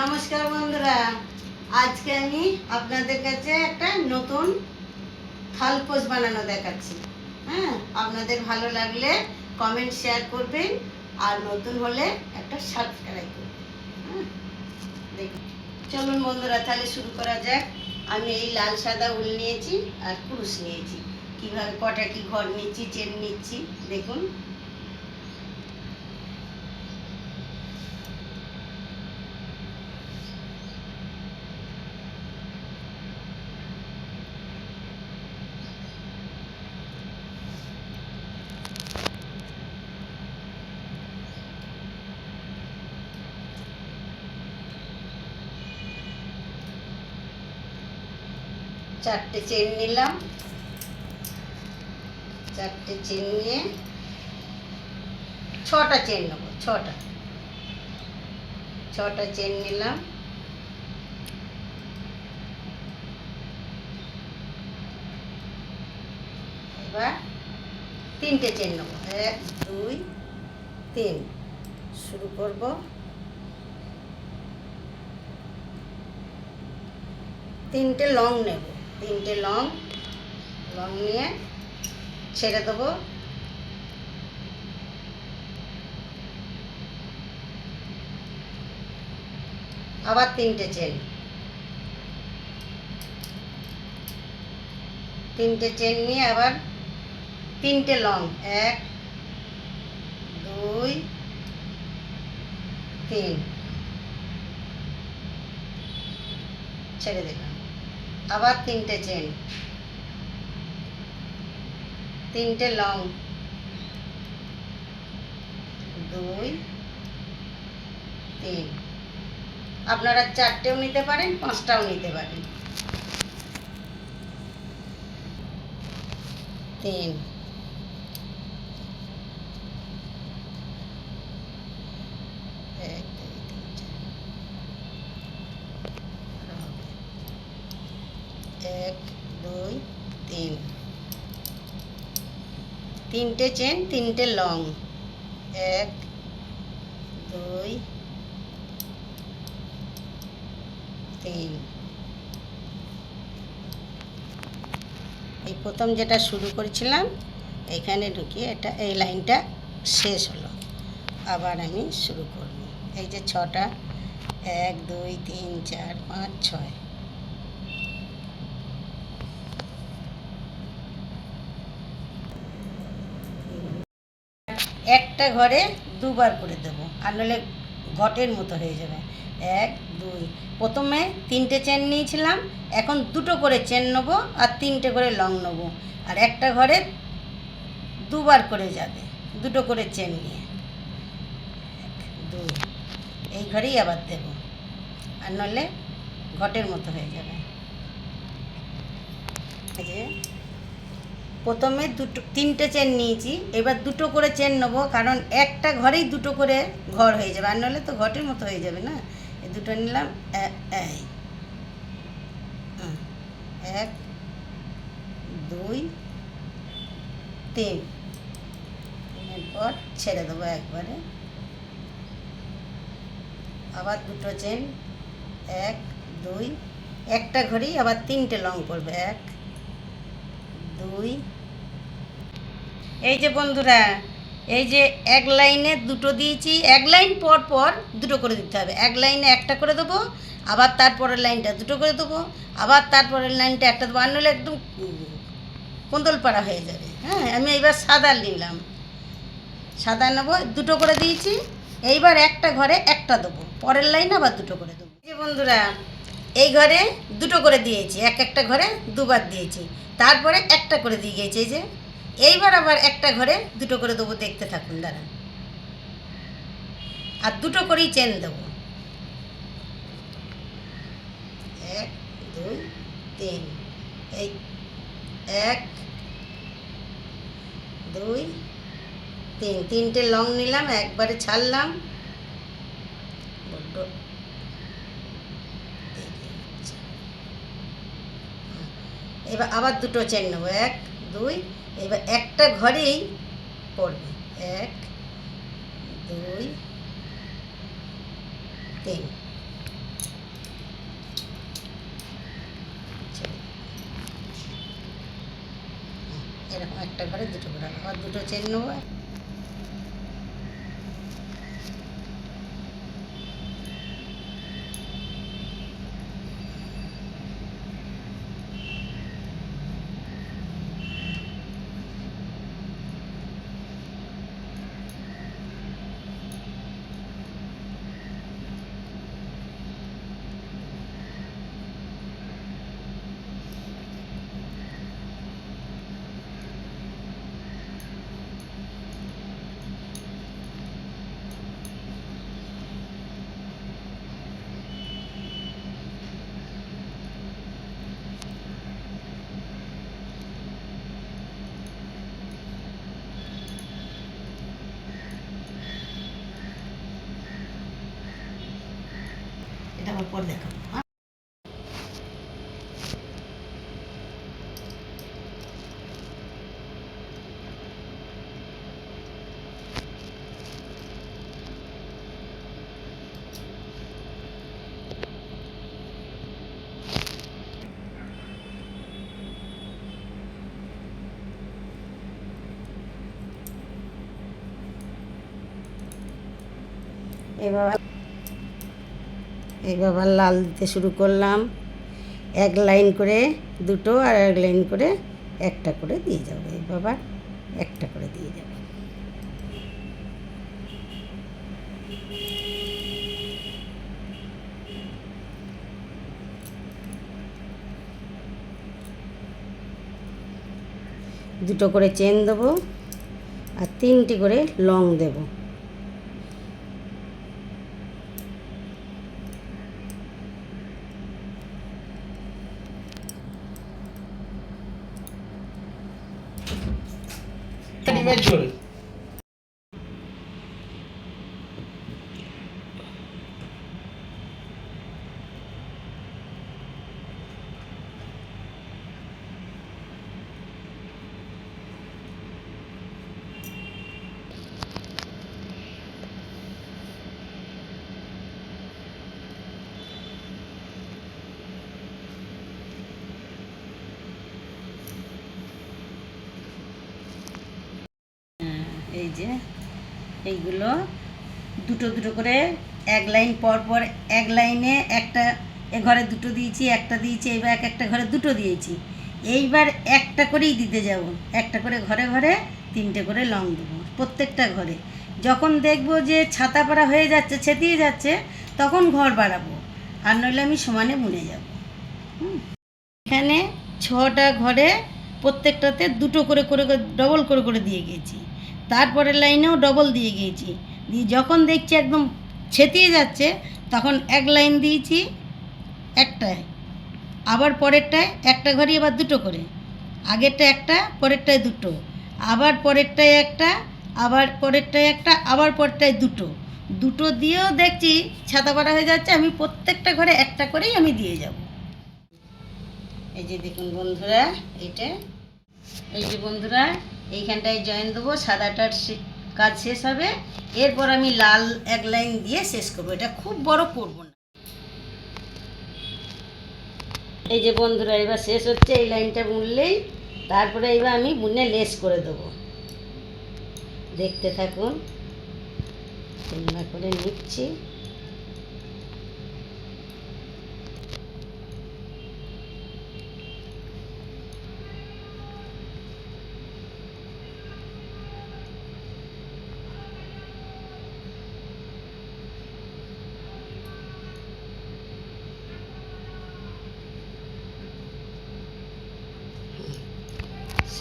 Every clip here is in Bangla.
নমস্কার বন্ধুরা। আজকে আমি আপনাদের কাছে একটা নতুন থালপোষ বানানো দেখাচ্ছি। হ্যাঁ আপনাদের ভালো লাগলে কমেন্ট শেয়ার করবেন আর নতুন হলে একটা সাবস্ক্রাইব করবেন। হ্যাঁ দেখুন। চলুন বন্ধুরা, তাহলে শুরু করা যাক। আমি এই লাল সাদা উল নিয়েছি আর কুরুশ নিয়েছি। কীভাবে কটা কি ঘর নিচ্ছি, চেন নিচ্ছি, দেখুন। চারটে চেন নিলাম। চারটে চেন নিয়ে ছটা চেন নেব, ছটা। ছটা চেন নিলাম। এবার তিনটে চেন নেব। এক, দুই, তিন। শুরু করব। তিনটে লং নেব। তিনটে লং লং নিয়ে ছেড়ে দেবো। আবার তিনটে চেন তিনটে চেন নিয়ে আবার তিনটে লং, এক, দুই, তিন। ছেড়ে দিলাম। আবার তিনটে চেন তিনটে লং দুই, তিন। আপনারা চারটেও নিতে পারেন, পাঁচটাও নিতে পারেন। তিন এক দুই তিন চার এক, দুই, তিন। তিনটে চেন, তিনটে লং। এক, দুই, তিন। এই প্রথম যেটা শুরু করেছিলাম, এখানে ঢুকিয়ে এটা, এই লাইনটা শেষ হলো। আবার আমি শুরু করব। এই যে ছটা, এক, দুই, তিন, চার, পাঁচ, ছয়। একটা ঘরে দুবার করে দেবো, আর নাহলে ঘটের মতো হয়ে যাবে। এক, দুই। প্রথমে তিনটে চেন নিয়েছিলাম, এখন দুটো করে চেন নেব আর তিনটে করে লং নেব। আর একটা ঘরে দুবার করে যাবে, দুটো করে চেন নিয়ে। দুই। এই ঘরেই আবার দেবো, আর নইলে ঘটের মতো হয়ে যাবে। প্রথমে দুটো, তিনটে চেন নিয়েছি, এবার দুটো করে চেন নেব, কারণ একটা ঘরেই দুটো করে ঘর হয়ে যাবে, আর নাহলে তো ঘটের মতো হয়ে যাবে না? এই দুটো নিলাম, এ- এক, দুই, তিন। তিনের পর ছেড়ে দেবো একবারে। আবার দুটো চেন এক, দুই। একটা ঘরেই আবার তিনটে লং পড়বে, এক দুই। এই যে বন্ধুরা, এই যে এক লাইনে দুটো দিয়েছি, এক লাইন পর পর দুটো করে দিতে হবে। এক লাইনে একটা করে দেবো, আবার তারপরের লাইনটা দুটো করে দেবো, আবার তারপরের লাইনটা একটা দেবো, আর নাহলে একদম কোন্দল পাড়া হয়ে যাবে। হ্যাঁ আমি এইবার সাদা নিলাম। সাদা নেব, দুটো করে দিয়েছি, এইবার একটা ঘরে একটা দেবো, পরের লাইনে আবার দুটো করে দেবো। যে বন্ধুরা, এই ঘরে দুটো করে দিয়েছি, এক একটা ঘরে দুবার দিয়েছি। তারপরে একটা করে দিয়ে গিয়েছি এই যে। এইবার আবার একটা ঘরে দুটো করে দেবো, দেখতে থাকুন দাঁড়া আর দুটো করেই চেন দেবো। এক, দুই, তিন। এই এক, দুই, তিন। তিনটে লং নিলাম, একবারে ছাড়লাম। এবার আবার দুটো চেন নেব। এক, দুই, এবার একটা ঘরেই পড়বে। এক, দুই, তিন। এরকম একটা ঘরে দুটো ঘরে। আবার দুটো চেন নেব। এটা আবার পর দেখাবো হ্যাঁ? এবার এবার লাল দিতে শুরু করলাম। এক লাইন করে দুটো আর এক লাইন করে একটা করে দিয়ে যাব। এবার একটা করে দিয়ে যাব। দুটো করে চেন দেবো আর তিনটি করে লং দেবো। যে এইগুলো দুটো দুটো করে এক লাইন পর পর এক লাইনে একটা এ ঘরে দুটো দিয়েছি, একটা দিয়েছি, এইবার এক একটা ঘরে দুটো দিয়েছি। এইবার একটা করেই দিতে যাব। একটা করে ঘরে ঘরে, তিনটে করে লং দেবো প্রত্যেকটা ঘরে। যখন দেখব যে ছাতা পাড়া হয়ে যাচ্ছে, ছেতিয়ে যাচ্ছে, তখন ঘর বাড়াবো। আর নইলে আমি সমানে বুনে যাব। এখানে ছটা ঘরে প্রত্যেকটাতে দুটো করে করে ডবল করে করে দিয়ে গেছি। তারপরের লাইনেও ডবল দিয়ে গিয়েছি। দিয়ে যখন দেখছি একদম ছেতিয়ে যাচ্ছে, তখন এক লাইন দিয়েছি, একটায়। আবার পরেরটায় একটা ঘরে আবার দুটো করে। আগেরটা একটা, পরেরটায় দুটো। আবার পরেরটায় একটা, আবার পরেরটায় একটা, আবার পরেরটায় দুটো। দুটো দিয়েও দেখছি ছাতা পাড়া হয়ে যাচ্ছে, আমি প্রত্যেকটা ঘরে একটা করেই আমি দিয়ে যাব। এই যে দেখুন বন্ধুরা, এইটা। এই যে বন্ধুরা এইখানটায় জয়েন দেবো, সাদাটার কাজ শেষ হবে। এরপর আমি লাল এক লাইন দিয়ে শেষ করব। এটা খুব বড় করব না। এই যে বন্ধুরা, এবার শেষ হচ্ছে এই লাইনটা বুনলেই। তারপরে এবার আমি বুনে লেস করে দেবো। দেখতে থাকুন। চিন্তা করে নিচ্ছি।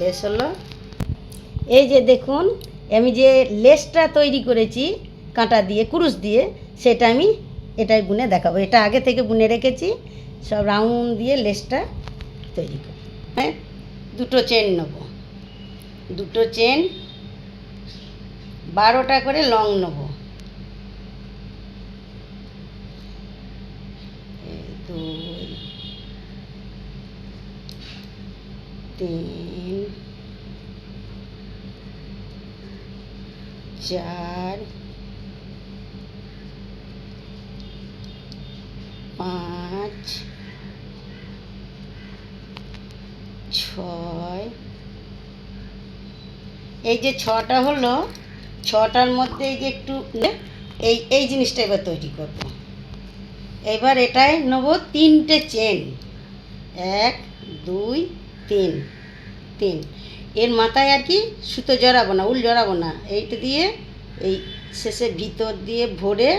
শেষ হলো। এই যে দেখুন, আমি যে লেসটা তৈরি করেছি, কাঁটা দিয়ে, কুরুশ দিয়ে, সেটা আমি এটাই বুনে দেখাবো। এটা আগে থেকে বুনে রেখেছি, সব রাউন্ড দিয়ে লেসটা তৈরি করব। হ্যাঁ দুটো চেন নেব। দুটো চেন, বারোটা করে লং নেব। দুই, তিন চার, পাঁচ, ছয়। এই যে ছটা হলো, ছটার মধ্যে এই যে একটু এই এই জিনিসটা এবার তৈরি করব। এবার এটাই নেব তিনটে চেন এক, দুই, তিন। তিন। এর মাথায় আর কি সুতো জড়াবো না, উল জড়াবো না। এইটা দিয়ে এই শেষে ভিতর দিয়ে ভরে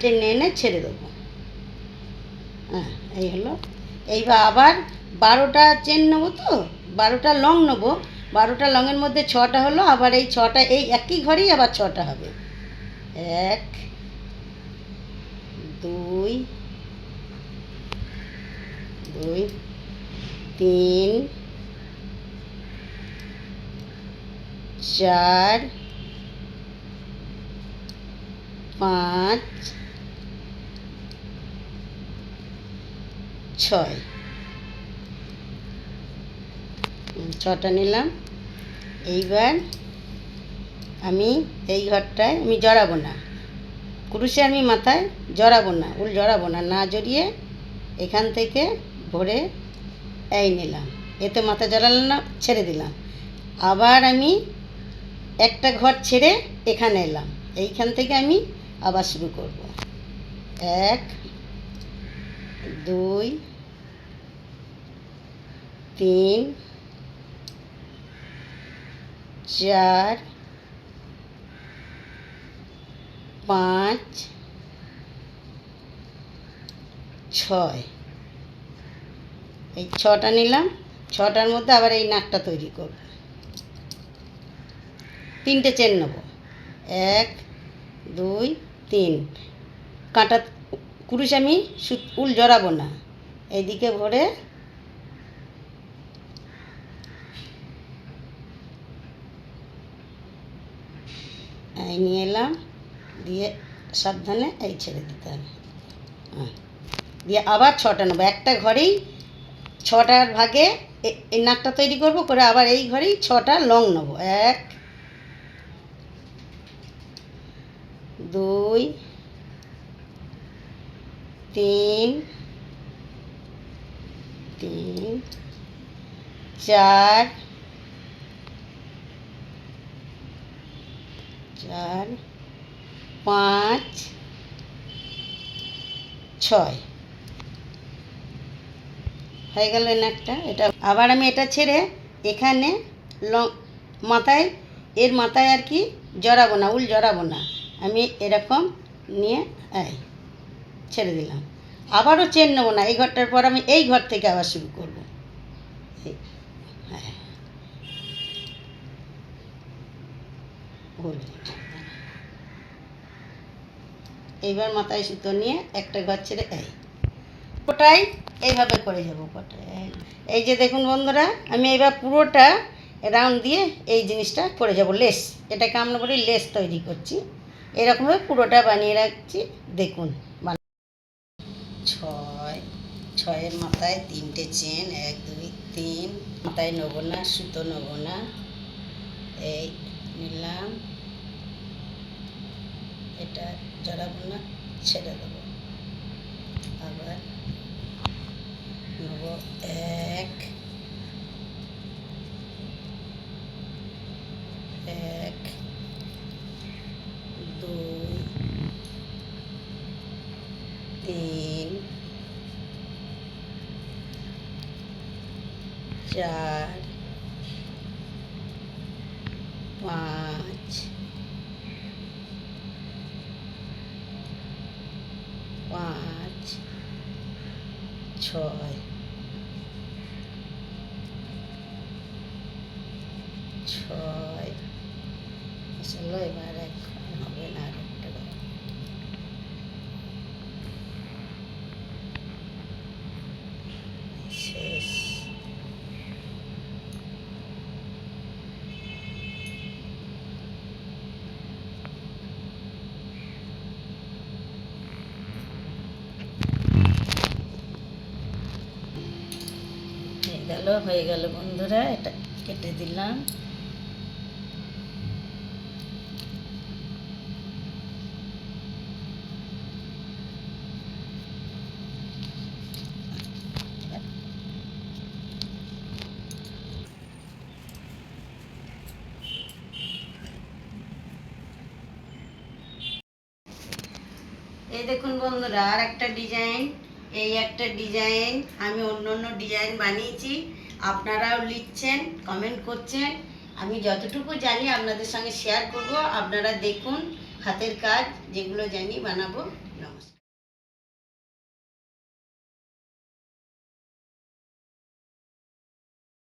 টেনে এনে ছেড়ে দেবো। হ্যাঁ এই হলো। এইবার আবার বারোটা চেন নেব তো, বারোটা লং নেব। বারোটা লংয়ের মধ্যে ছটা হলো, আবার এই ছটা, এই একই ঘরেই আবার ছটা হবে। এক, দুই দুই, তিন চার, পাঁচ, ছয়। ছটা নিলাম। এইবার আমি এই ঘরটায় আমি জড়াবো না। কুরুশে আমি মাথায় জড়াবো না, উল জড়াবো না। না জড়িয়ে এখান থেকে ভরে এই নিলাম। এতে মাথা জড়ালাম না, ছেড়ে দিলাম। আবার আমি একটা ঘর ছেড়ে এখানে এলাম। এইখান থেকে আমি আবার শুরু করব। এক, দুই, তিন, চার, পাঁচ, ছয়। এই ছটা নিলাম। ছটার মধ্যে আবার এই নাকটা তৈরি করব। তিনটে চেন নেব। এক, দুই, তিন। কাঁটা কুরুশ আমি উল জড়াবো না। এইদিকে ভরে। এই নিয়ে এলাম। দিয়ে সাবধানে এই ছেড়ে দিতে হবে। দিয়ে আবার ছটা নেব। একটা ঘরেই ছটার ভাগে এই নাকটা তৈরি করব, করে আবার এই ঘরেই ছটা লং নেব। এক দুই, তিন তিন, চার চার, পাঁচ, ছয়। হয়ে গেল এই নাকটা। এটা আবার আমি এটা ছেড়ে এখানে লং মাথায়, এর মাথায় আর কি জড়াবো না, উল জড়াবো না। আমি এরকম নিয়ে, এই, ছেড়ে দিলাম। আবারও চেন নেব না, এই ঘরটার পর আমি এই ঘর থেকে আবার শুরু করব। হ্যাঁ। এইবার মাথায় সুতো নিয়ে একটা ঘর ছেড়ে, এই ওটাই এইভাবে করে যাব এই। যে দেখুন বন্ধুরা, আমি এবার পুরোটা রাউন্ড দিয়ে এই জিনিসটা করে যাব, লেস। এটাকে আমরা বলি লেস তৈরি করছি। এরকমভাবে পুরোটা বানিয়ে রাখছি। দেখুন ছয়, ছয়ের মাথায় তিনটে চেন, এক, দুই, তিন। মাথায় নেব না, সুতো নেব না। এই নিলাম। এটা জড়াবো না ছেড়ে দেবো। আবার নেব এক এক দুই তিন চার পাঁচ পাঁচ ছয় গেল হয়ে গেল বন্ধুরা এটা কেটে দিলাম। এই দেখুন বন্ধুরা আর একটা ডিজাইন। এই একটা ডিজাইন আমি অন্য অন্য ডিজাইন বানিয়েছি। আপনারাও লিখছেন কমেন্ট করছেন। আমি যতটুকু জানি আপনাদের সঙ্গে শেয়ার করব। আপনারা দেখুন হাতের কাজ, যেগুলো জানি বানাবো।